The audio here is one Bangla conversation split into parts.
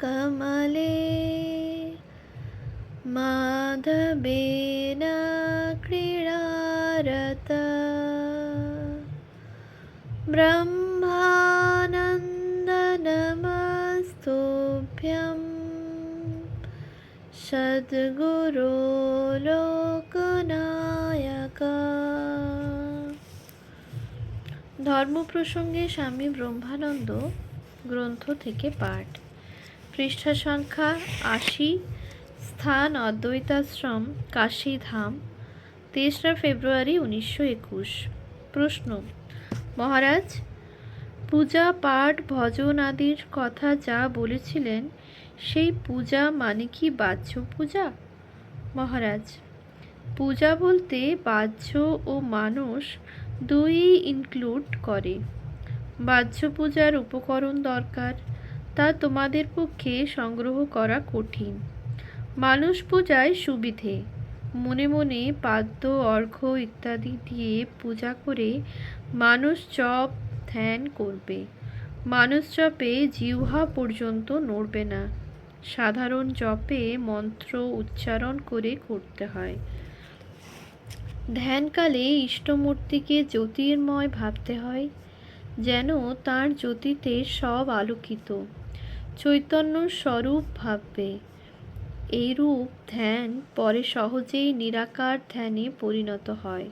कमले माधवेन क्रीडारत ब्रह्मानन्दनमस्तुभ्यं सद्गुरो লোকনায়কা ধর্ম প্রসঙ্গে স্বামী ব্রহ্মানন্দ গ্রন্থ থেকে পাঠ পৃষ্ঠা সংখ্যা আশি, স্থান অদ্বৈতাশ্রম, কাশীধাম, তেসরা ফেব্রুয়ারি উনিশশো একুশ। প্রশ্ন, মহারাজ, পূজা, পাঠ, ভজন আদির কথা যা বলেছিলেন, সেই পূজা মানে কি বাহ্য পূজা? মহারাজ, পূজা বলতে বাহ্য ও মানুষ দুই ইনক্লুড করে। বাহ্য পূজার উপকরণ দরকার তা তোমাদের পক্ষে সংগ্রহ করা কঠিন। মানুষ পূজায় সুবিধে। মনে মনে পাদ্য, অর্ঘ্য ইত্যাদি দিয়ে পূজা করে মানুষ চপ ধ্যান করবে। মানুষ জপে জিহ্বা পর্যন্ত নড়বে না। সাধারণ জপে মন্ত্র উচ্চারণ করে করতে হয়। ধ্যানকালে ইষ্টমূর্তিকে জ্যোতির্ময় ভাবতে হয়। যেন তার জ্যোতিতে সব আলোকিত। চৈতন্য স্বরূপ ভাববে। এই রূপ ধ্যান পরে সহজেই নিরাকার ধ্যানে পরিণত হয়।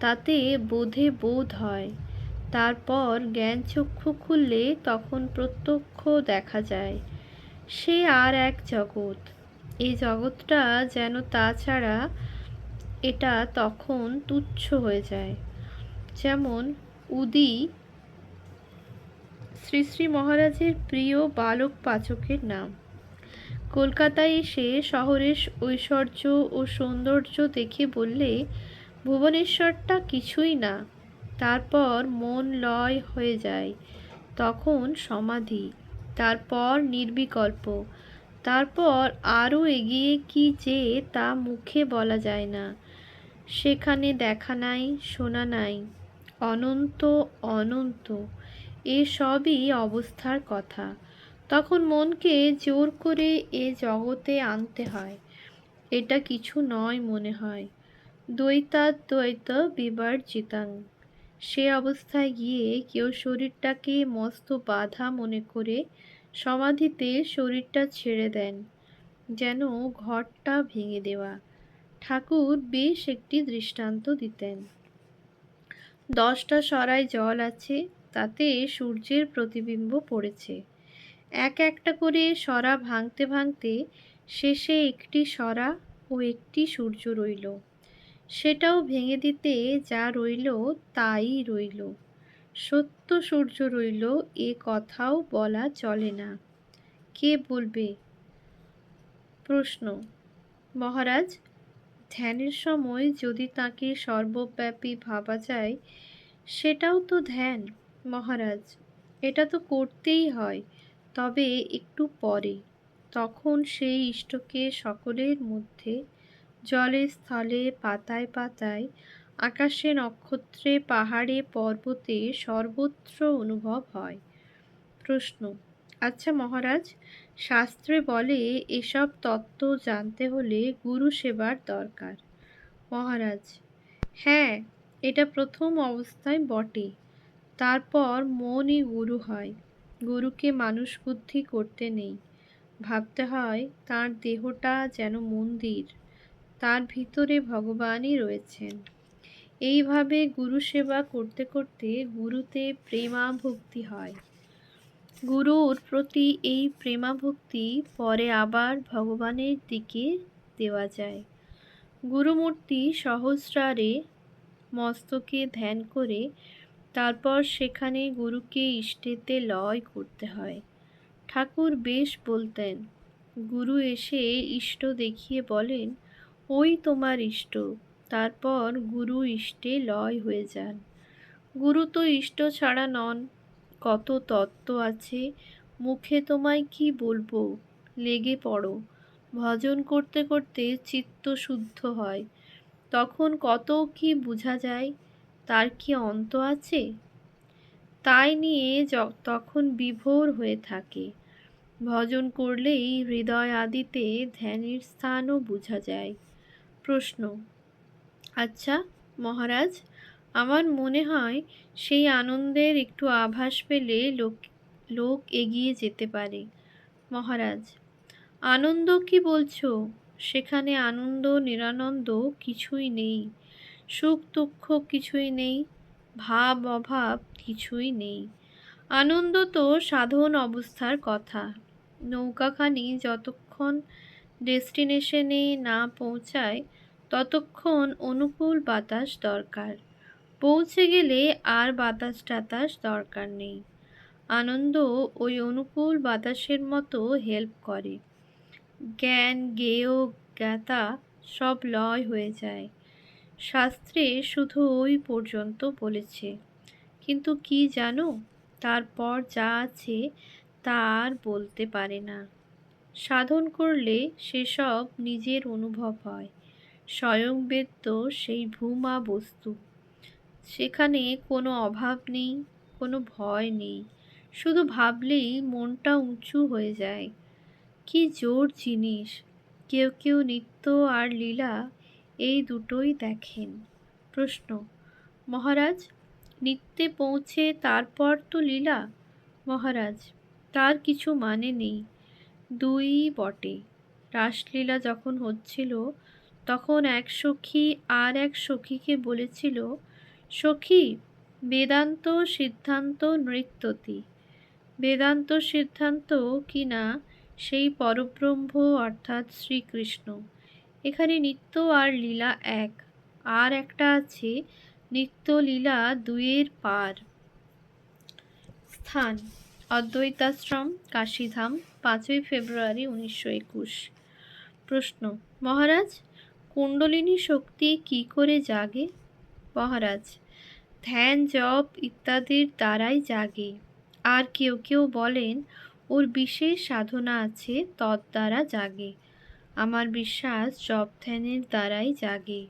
তাতে বোধে বোধ হয়। তারপর জ্ঞান চক্ষু খুললে তখন প্রত্যক্ষ দেখা যায়। সে আর এক জগৎ। এই জগৎটা যেন তাছাড়া এটা তখন তুচ্ছ হয়ে যায়। যেমন উদি শ্রী শ্রী মহারাজের প্রিয় বালক পাচকের নাম। কলকাতায় এসে শহরের ঐশ্বর্য ও সৌন্দর্য দেখে বললে, ভুবনেশ্বরটা কিছুই না, তারপর মন লয় হয়ে যায়, তখন সমাধি, তারপর নির্বিকল্প, তারপর আরও এগিয়ে কি যে তা মুখে বলা যায় না। সেখানে দেখা নাই, শোনা নাই, অনন্ত অনন্ত এসবই অবস্থার কথা। তখন মনকে জোর করে এ জগতে আনতে হয়। এটা কিছু নয় মনে হয়। দ্বৈতাদ্বৈত বিবর্জিতাং সে অবস্থায় গিয়ে কেউ শরীরটাকে মস্ত বাধা মনে করে সমাধিতে শরীরটা ছেড়ে দেন, যেন ঘরটা ভেঙে দেওয়া। ঠাকুর বেশ একটি দৃষ্টান্ত দিতেন। দশটা সরায় জল আছে তাতে সূর্যের প্রতিবিম্ব পড়েছে। এক একটা করে সরা ভাঙতে ভাঙতে শেষে একটি সরা ও একটি সূর্য রইল। সেটাও ভেঙে দিতে যা রইল তাই রইল। সত্য সূর্য রইল, এ কথাও বলা চলে না। কে বলবে? প্রশ্ন। মহারাজ, ধ্যানের সময় যদি তাকে সর্বব্যাপী ভাবা যায়, সেটাও তো ধ্যান। মহারাজ, এটা তো করতেই হয়, তবে একটু পরে। তখন সেই ইষ্টকে সকলের মধ্যে জলে, স্থলে, পাতায় পাতায়, আকাশে নক্ষত্রে, পাহাড়ে, পর্বতে সর্বত্র অনুভব হয়। প্রশ্ন আচ্ছা মহারাজ, শাস্ত্রে বলে এসব তত্ত্ব জানতে হলে গুরু সেবার দরকার। মহারাজ হ্যাঁ এটা প্রথম অবস্থায় বটে। তারপর মনই গুরু হয়। গুরুকে মানুষ বুদ্ধি করতে নেই। ভাবতে হয় তার দেহটা যেন মন্দির, তার ভিতরে ভগবানই রয়েছেন। এইভাবে গুরু সেবা করতে করতে গুরুতে প্রেমাভক্তি হয়। গুরুর প্রতি এই প্রেমাভক্তি পরে আবার ভগবানের দিকে দেওয়া যায়। গুরুমূর্তি সহস্রারে মস্তকে ধ্যান করে তারপর সেখানে গুরুকে ইষ্টেতে লয় করতে হয়। ঠাকুর বেশ বলতেন, গুরু এসে ইষ্ট দেখিয়ে বলেন, ওই তোমার ইষ্ট তারপর গুরু ইষ্টে লয় হয়ে যান। গুরু তো ইষ্ট ছাড়া নন, কত তত্ত্ব আছে, মুখে তোমায় কি বলব? লেগে পড়ো। ভজন করতে করতে চিত্ত শুদ্ধ হয়। তখন কত কি বোঝা যায়? তার কি অন্ত আছে? তাই নিয়ে তখন বিভোর হয়ে থাকে। ভজন করলেই হৃদয় আদিতে ধ্যানের স্থানও বোঝা যায়। প্রশ্ন আচ্ছা মহারাজ, আমার মনে হয় সেই আনন্দের একটু আভাস পেলে লোক লোক এগিয়ে যেতে পারে। মহারাজ, আনন্দ কি বলছো? সেখানে আনন্দ নিরানন্দ কিছুই নেই। সুখ দুঃখ কিছুই নেই, ভাব অভাব কিছুই নেই। আনন্দ তো সাধন অবস্থার কথা। নৌকাখানি যতক্ষণ ডেস্টিনেশনে না পৌঁছায়, ততক্ষণ অনুকূল বাতাস দরকার। পৌঁছে গেলে আর বাতাস টাতাস দরকার নেই। আনন্দ ওই অনুকূল বাতাসের মতো হেল্প করে। জ্ঞান জ্ঞেয় জ্ঞাতা সব লয় হয়ে যায়। শাস্ত্রে শুধু ওই পর্যন্ত বলেছে। কিন্তু কি জানো? তারপর যা আছে তা আর বলতে পারে না। সাধন করলে সেসব নিজের অনুভব হয়। স্বয়ং বেদ্য সেই ভূমা বস্তু। সেখানে কোনো অভাব নেই, কোনো ভয় নেই। শুধু ভাবলেই মনটা উঁচু হয়ে যায়। কি জোর জিনিস! কেউ কেউ নিত্য আর লীলা এই দুটোই দেখেন। প্রশ্ন, মহারাজ, নিত্যে পৌঁছে তারপর তো লীলা? মহারাজ, তার কিছু মানে নেই। দুই বটে। রাসলীলা যখন হচ্ছিল, তখন এক সখী আর এক সখীকে বলেছিল, সখী, বেদান্ত সিদ্ধান্ত নৃত্যতি। বেদান্ত সিদ্ধান্ত কি না? সেই পরব্রহ্ম অর্থাৎ শ্রীকৃষ্ণ। এখানে নিত্য আর লীলা এক। আর একটা আছে নিত্য লীলা দুয়ের পার। স্থান, অদ্বৈতাশ্রম, কাশীধাম, পাঁচই ফেব্রুয়ারি উনিশশো একুশ। প্রশ্ন, মহারাজ, কুণ্ডলিনী শক্তি কি করে জাগে? মহারাজ, ধ্যান, জপ ইত্যাদির দ্বারাই জাগে। আর কেউ কেউ বলেন, ওর বিশেষ সাধনা আছে তদ্বারা জাগে। আমার বিশ্বাস জপ ধ্যানের দ্বারাই জাগে।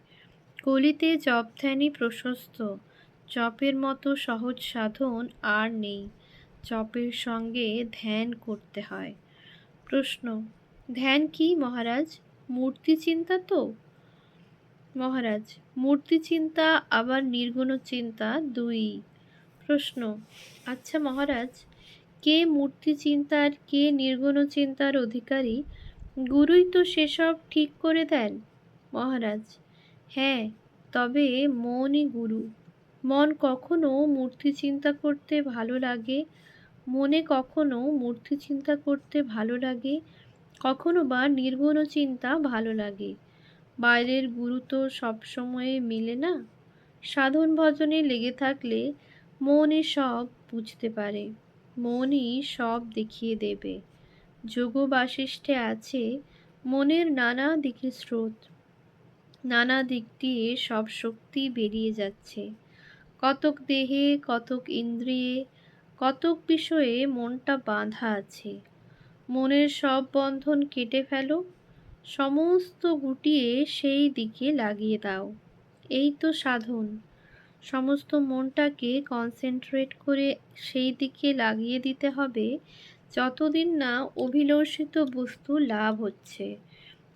কলিতে জপ ধ্যানই প্রশস্ত। জপের মতো সহজ সাধন আর নেই। জপের সঙ্গে ধ্যান করতে হয়। প্রশ্ন, ধ্যান কি মহারাজ? মূর্তি চিন্তা তো? মহারাজ, মূর্তি চিন্তা আবার নির্গুণ চিন্তা দুই। প্রশ্ন আচ্ছা মহারাজ, কে মূর্তি চিন্তার, কে নির্গুণ চিন্তার অধিকারী? গুরুই তো সেসব ঠিক করে দেন। মহারাজ হ্যাঁ তবে মনই গুরু। মন কখনো মূর্তি চিন্তা করতে ভালো লাগে, মনে কখনো মূর্তি চিন্তা করতে ভালো লাগে, কখনো বা নির্গুণ চিন্তা ভালো লাগে। বাইরের গুরু তো সবসময়ে মিলে না। সাধন ভজনে লেগে থাকলে মনই সব বুঝতে পারে, মনই সব দেখিয়ে দেবে। যোগ বাশিষ্ঠে আছে মনের নানা দিকে স্রোত। নানা দিক দিয়ে সব শক্তি বেরিয়ে যাচ্ছে। কতক দেহে, কতক ইন্দ্রিয়ে, কতক বিষয়ে মনটা বাঁধা আছে। মনের সব বন্ধন কেটে ফেলো, সমস্ত গুটিয়ে সেই দিকে লাগিয়ে দাও। এই তো সাধন। সমস্ত মনটাকে কনসেন্ট্রেট করে সেই দিকে লাগিয়ে দিতে হবে যতদিন না অভিলষিত বস্তু লাভ হচ্ছে।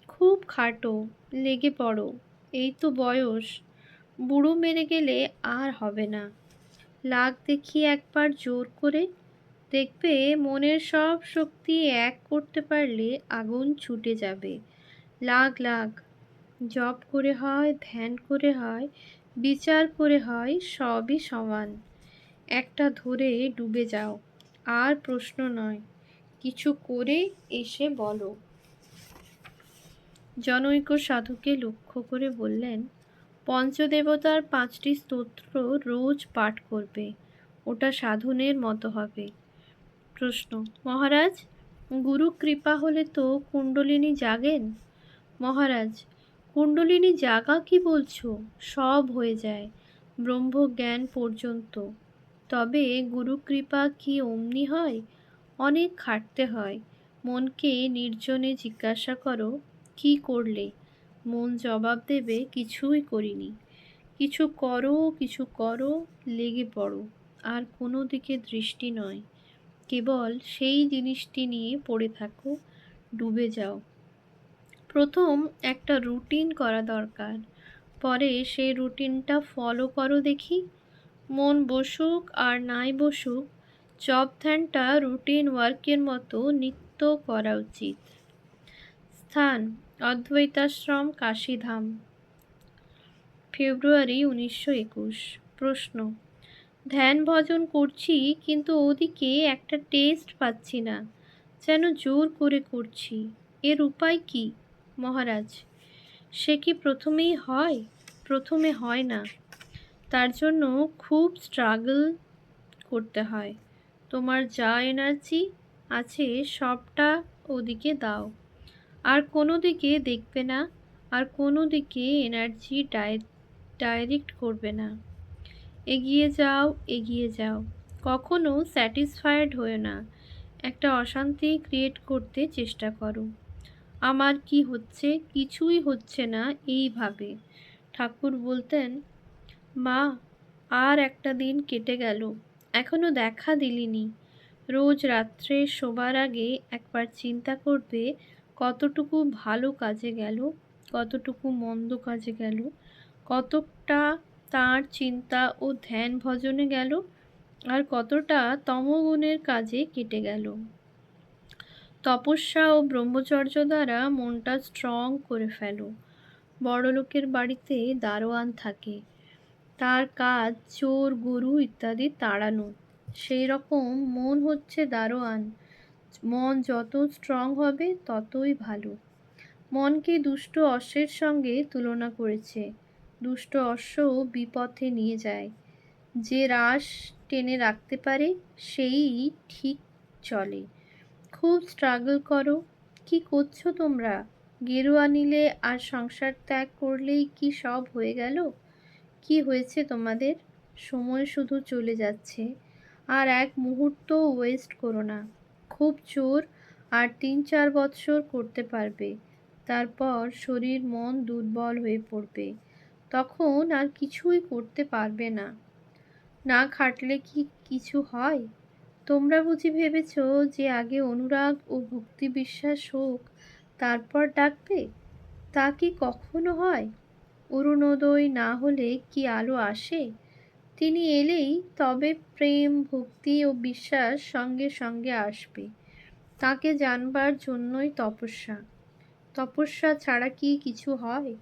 খুব খাটো, লেগে পড়ো, এই তো বয়স। বুড়ো মেরে গেলে আর হবে না। লাগ দেখি একবার জোর করে। দেখবে মনের সব শক্তি এক করতে পারলে আগুন ছুটে যাবে। লাগ লাগ। জপ করে হয়, ধ্যান করে হয়, বিচার করে হয়, সবই সমান। একটা ধরে ডুবে যাও। আর প্রশ্ন নয়। কিছু করে এসে বলো। জনৈক সাধুকে লক্ষ্য করে বললেন, পঞ্চদেবতার পাঁচটি স্তোত্র রোজ পাঠ করবে, ওটা সাধনের মতো হবে। প্রশ্ন, মহারাজ, গুরু কৃপা হলে তো কুণ্ডলিনী জাগেন? মহারাজ, কুণ্ডলিনী জাগা কি বলছো? সব হয়ে যায়, ব্রহ্মজ্ঞান পর্যন্ত। তবে গুরু কৃপা কি অমনি হয়? অনেক খাটতে হয়। মনকে নির্জনে জিজ্ঞাসা করো, কি করলে? মন জবাব দেবে, কিছুই করিনি। কিছু করো কিছু করো, লেগে পড়ো। আর কোনো দিকে দৃষ্টি নয়। কেবল সেই জিনিসটি নিয়ে পড়ে থাকো, ডুবে যাও। প্রথম একটা রুটিন করা দরকার। পরে সেই রুটিনটা ফলো করো দেখি। মন বসুক আর নাই বসুক জব ধ্যানটা রুটিন ওয়ার্কের মতো নিত্য করা উচিত। স্থান, অদ্বৈতাশ্রম, কাশীধাম। ফেব্রুয়ারি উনিশশো একুশ। প্রশ্ন, ধ্যান ভজন করছি কিন্তু ওদিকে একটা টেস্ট পাচ্ছি না, যেন জোর করে করছি। এর উপায় কি? মহারাজ, সে কি প্রথমেই হয়? প্রথমে হয় না। তার জন্য খুব স্ট্রাগল করতে হয়। তোমার যা এনার্জি আছে সবটা ওদিকে দাও। আর কোনো দিকে দেখবে না, আর কোনো দিকে এনার্জি ডাইরেক্ট করবে না। এগিয়ে যাও এগিয়ে যাও। কখনো স্যাটিসফাইড হয়ে না। একটা অশান্তি ক্রিয়েট করতে চেষ্টা করো। আমার কি হচ্ছে? কিছুই হচ্ছে না এইভাবে। ঠাকুর বলতেন মা, আর একটা দিন কেটে গেল। এখনও দেখা দিলিনি। রোজ রাত্রে শোবার আগে একবার চিন্তা করবে কতটুকু ভালো কাজে গেল, কতটুকু মন্দ কাজে গেল কতটা তার চিন্তা ও ধ্যান ভজনে গেল, আর কতটা তমগুণের কাজে কেটে গেল। তপস্যা ও ব্রহ্মচর্য দ্বারা মনটা স্ট্রং করে ফেলো। বড়লোকের বাড়িতে দারোয়ান থাকে। তার কাজ, চোর, গরু ইত্যাদি তাড়ানো। সেই রকম মন হচ্ছে দারোয়ান। মন যত স্ট্রং হবে, ততই ভালো। মনকে দুষ্ট অশ্বের সঙ্গে তুলনা করেছে। দুষ্ট অশ্ব বিপথে নিয়ে যায়। যে রাস টেনে রাখতে পারে, সেই ঠিক চলে। খুব স্ট্রাগল করো। কি করছ তোমরা? গেরুয়া নিলে আর সংসার ত্যাগ করলেই কি সব হয়ে গেল? কি হয়েছে তোমাদের? সময় শুধু চলে যাচ্ছে। আর এক মুহূর্ত ওয়েস্ট করো না। খুব চোর আর তিন চার বৎসর করতে পারবে। তারপর শরীর মন দুর্বল হয়ে পড়বে। তখন আর কিছুই করতে পারবে না। না খাটলে কি কিছু হয়? তোমরা বুঝি ভেবেছ যে আগে অনুরাগ ও ভক্তি বিশ্বাস হোক, তারপর ডাকবে? তা কি কখনো হয়? অরুণোদয় না হলে কি আলো আসে? তিনি এলেই তবে প্রেম, ভক্তি ও বিশ্বাস সঙ্গে সঙ্গে আসবে। তাকে জানবার জন্যই তপস্যা। তপস্যা ছাড়া কি কিছু হয়?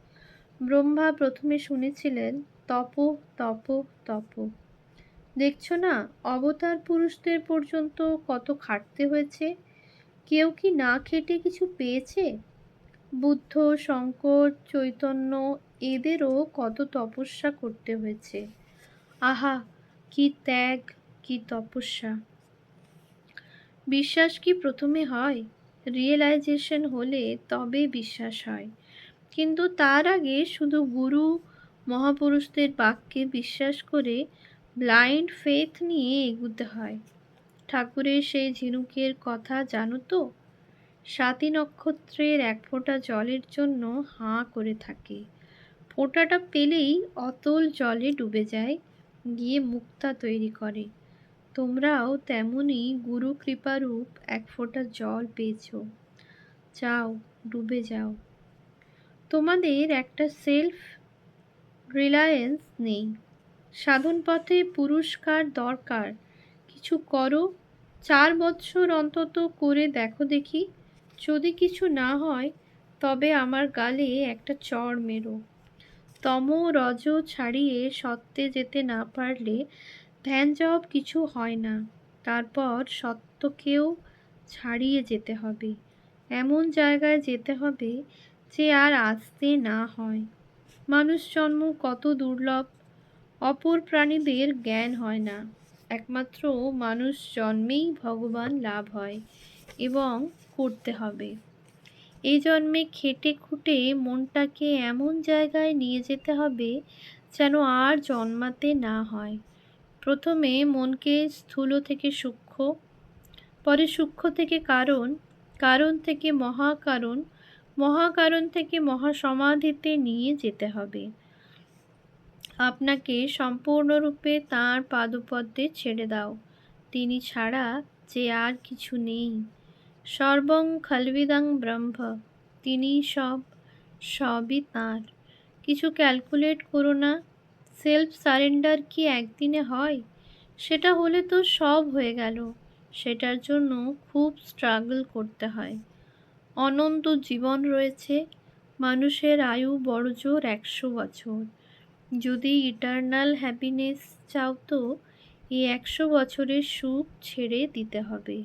ব্রহ্মা প্রথমে শুনেছিলেন, তপ তপ তপ। দেখছ না, অবতার পুরুষদের পর্যন্ত কত খাটতে হয়েছে? কেউ কি না খেটে কিছু পেয়েছে? বুদ্ধ, শঙ্কর, চৈতন্য এদেরও কত তপস্যা করতে হয়েছে। আহা, কি ত্যাগ, কি তপস্যা। বিশ্বাস কি প্রথমে হয়? রিয়েলাইজেশন হলে তবে বিশ্বাস হয়। কিন্তু তার আগে শুধু গুরু, মহাপুরুষদের বাক্যে বিশ্বাস করে ব্লাইন্ড ফেথ নিয়ে এগুতে হয়। ঠাকুরের সেই ঝিনুকের কথা জানো তো? সাতী নক্ষত্রের এক ফোঁটা জলের জন্য হাঁ করে থাকে। ফোঁটাটা পেলেই অতল জলে ডুবে যায়, গিয়ে মুক্তা তৈরি করে। তোমরাও তেমনই গুরু কৃপারূপ এক ফোঁটা জল পেয়েছ। যাও, ডুবে যাও। তোমাদের একটা সেলফ রিলায়েন্স নেই। সাধন পথে পুরস্কার দরকার। কিছু করো, চার বছর অন্তত করে দেখো দেখি। যদি কিছু না হয়, তবে আমার গালে একটা চড় মেরো। তম রজ ছাড়িয়ে সত্যে যেতে না পারলে ধ্যান জব কিছু হয় না। তারপর সত্যকেও ছাড়িয়ে যেতে হবে। এমন জায়গায় যেতে হবে যে আর আসতে না হয়। মানুষ জন্ম কত দুর্লভ। অপর প্রাণীদের জ্ঞান হয় না। একমাত্র মানুষ জন্মেই ভগবান লাভ হয় এবং করতে হবে। এই জন্মে খেটে খুঁটে মনটাকে এমন জায়গায় নিয়ে যেতে হবে যেন আর জন্মাতে না হয়। প্রথমে মনকে স্থূল থেকে সূক্ষ্ম, পরে সূক্ষ্ম থেকে কারণ কারণ থেকে মহাকারণ মহাকারণ থেকে মহাসমাধিতে নিয়ে যেতে হবে। আপনাকে সম্পূর্ণরূপে তাঁর পাদপদ্মে ছেড়ে দাও। তিনি ছাড়া যে আর কিছু নেই। সর্বং খলবিদং ব্রহ্ম, তিনি সব, সবই তাঁর। কিছু ক্যালকুলেট করো না, সেলফ সারেন্ডার কি একদিনে হয়? সেটা হলে তো সব হয়ে গেল, সেটার জন্য খুব স্ট্রাগল করতে হয়। অনন্ত জীবন রয়েছে, মানুষের আয়ু বড়জোর একশো বছর। যদি ইটারনাল হ্যাপিনেস চাও তো, এই একশো বছরের সুখ ছেড়ে দিতে হবে।